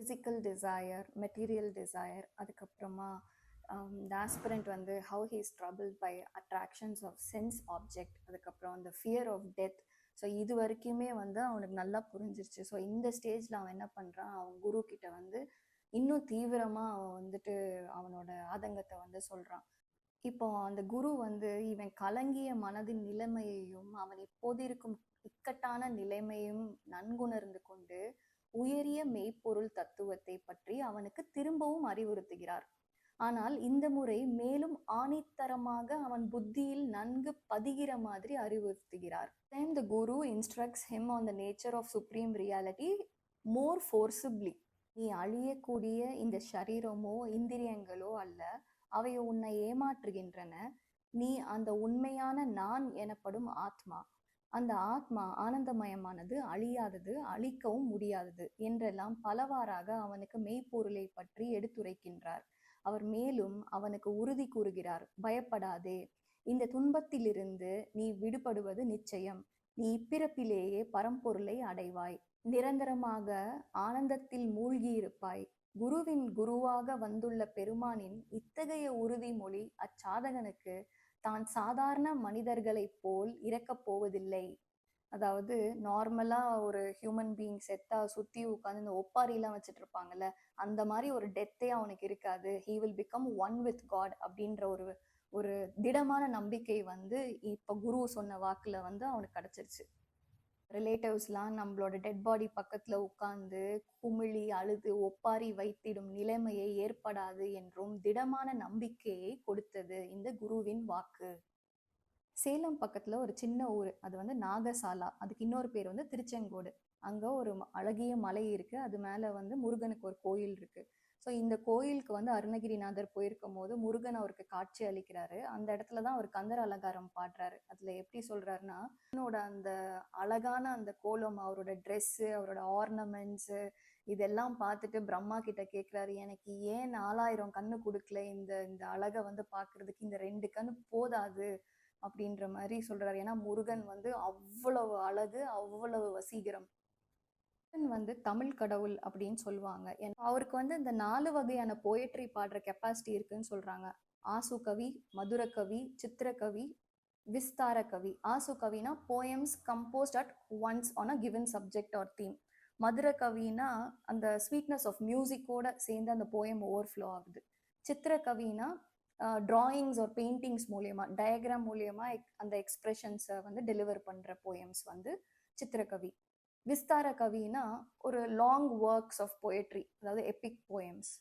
Physical desire material desire அதுக்கப்புறமா um, the aspirant வந்து how he's trouble by attractions of sense object அதுக்கப்புறம் அந்த fear of death so இது வரைக்குமே வந்து அவனுக்கு நல்லா புரிஞ்சிருச்சு. ஸோ இந்த ஸ்டேஜில் அவன் என்ன பண்ணுறான் அவன் குரு கிட்ட வந்து இன்னும் தீவிரமாக அவன் வந்துட்டு அவனோட ஆதங்கத்தை வந்து சொல்கிறான் இப்போ அந்த குரு வந்து இவன் கலங்கிய மனதின் நிலைமையையும் அவன் இப்போது இருக்கும் இக்கட்டான நிலைமையும் நன்குணர்ந்து கொண்டு உயரிய மெய்ப்பொருள் தத்துவத்தை பற்றி அவனுக்கு திரும்பவும் அறிவுறுத்துகிறார். ஆனால் இந்த முறை மேலும் ஆணித்தரமாக அவன் புத்தியில் நன்கு பதிகிற மாதிரி அறிவுறுத்துகிறார். Then the guru instructs him on the nature of supreme reality more forcibly. நீ அழியக்கூடிய இந்த சரீரமோ இந்திரியங்களோ அல்ல அவை உன்னை ஏமாற்றுகின்றன. நீ அந்த உண்மையான நான் எனப்படும் ஆத்மா. அந்த ஆத்மா ஆனந்தமயமானது அழியாதது அழிக்கவும் முடியாதது என்றெல்லாம் பலவாறாக அவனுக்கு மெய்ப்பொருளை பற்றி எடுத்துரைக்கின்றார். அவர் மேலும் அவனுக்கு உறுதி கூறுகிறார் பயப்படாதே இந்த துன்பத்திலிருந்து நீ விடுபடுவது நிச்சயம். நீ இப்பிறப்பிலேயே பரம்பொருளை அடைவாய். நிரந்தரமாக ஆனந்தத்தில் மூழ்கியிருப்பாய். குருவின் குருவாக வந்துள்ள பெருமானின் இத்தகைய உறுதிமொழி அச்சாதகனுக்கு தான் சாதாரண மனிதர்களைப் போல் இறக்கப் போவதில்லை. அதாவது நார்மலா ஒரு ஹியூமன் பீயிங் செத்தா சுத்தி உட்காந்து இந்த ஒப்பாரிலாம் வச்சுட்டு இருப்பாங்கல்ல அந்த மாதிரி ஒரு டெத்தே அவனுக்கு இருக்காது. He will become one with God அப்படின்ற ஒரு ஒரு திடமான நம்பிக்கை வந்து இப்போ குரு சொன்ன வாக்குல வந்து அவனுக்கு கிடைச்சிருச்சு. ரிலேட்டிவ்ஸ்லாம் நம்மளோட டெட் பாடி பக்கத்தில் உட்கார்ந்து குமிழி அழுது ஒப்பாரி வைத்திடும் நிலைமையை ஏற்படாது என்றும் திடமான நம்பிக்கையை கொடுத்தது இந்த குருவின் வாக்கு. சேலம் பக்கத்தில் ஒரு சின்ன ஊர். அது வந்து நாகசாலா. அதுக்கு இன்னொரு பேர் வந்து திருச்செங்கோடு. அங்கே ஒரு அழகிய மலை இருக்கு. அது மேலே வந்து முருகனுக்கு ஒரு கோயில் இருக்கு. ஸோ இந்த கோயிலுக்கு வந்து அருணகிரிநாதர் போயிருக்கும் போது முருகன் அவருக்கு காட்சி அளிக்கிறாரு. அந்த இடத்துல தான் அவர் கந்தர் அலங்காரம் பாடுறாரு. அதுல எப்படி சொல்றாருன்னா அவனோட அந்த அழகான அந்த கோலம் அவரோட ட்ரெஸ்ஸு அவரோட ஆர்னமெண்ட்ஸு இதெல்லாம் பார்த்துட்டு பிரம்மா கிட்ட கேட்குறாரு எனக்கு ஏன் நாலாயிரம் கண்ணு கொடுக்கல? இந்த இந்த அழகை வந்து பார்க்கறதுக்கு இந்த ரெண்டு கண் போதாது? அப்படின்ற மாதிரி சொல்றாரு. ஏன்னா முருகன் வந்து அவ்வளவு அழகு அவ்வளவு வசீகரம். வந்து தமிழ் கடவுள் அப்படின்னு சொல்லுவாங்க. அவருக்கு வந்து இந்த நாலு வகையான போயட்ரி பாடுற கெப்பாசிட்டி இருக்குன்னு சொல்றாங்க. ஆசு கவி மதுர கவி சித்திரக்கவி விஸ்தார கவி. ஆசு கவினா poems composed at once on a given subject or theme மதுர கவினா அந்த ஸ்வீட்னஸ் ஆஃப் மியூசிக்கோட சேர்ந்து அந்த போயம் ஓவர்ஃப்ளோ ஆகுது. சித்திர கவினா டிராயிங்ஸ் ஒரு பெயிண்டிங்ஸ் மூலியமா டயக்ராம் மூலியமா அந்த எக்ஸ்பிரஷன்ஸை வந்து டெலிவர் பண்ற போயம்ஸ் வந்து சித்திரகவி விஸ்தார கவினா ஒரு லாங் ஒர்க்ஸ் ஆஃப் பொயட்ரி அதாவது எபிக் போயம்ஸ்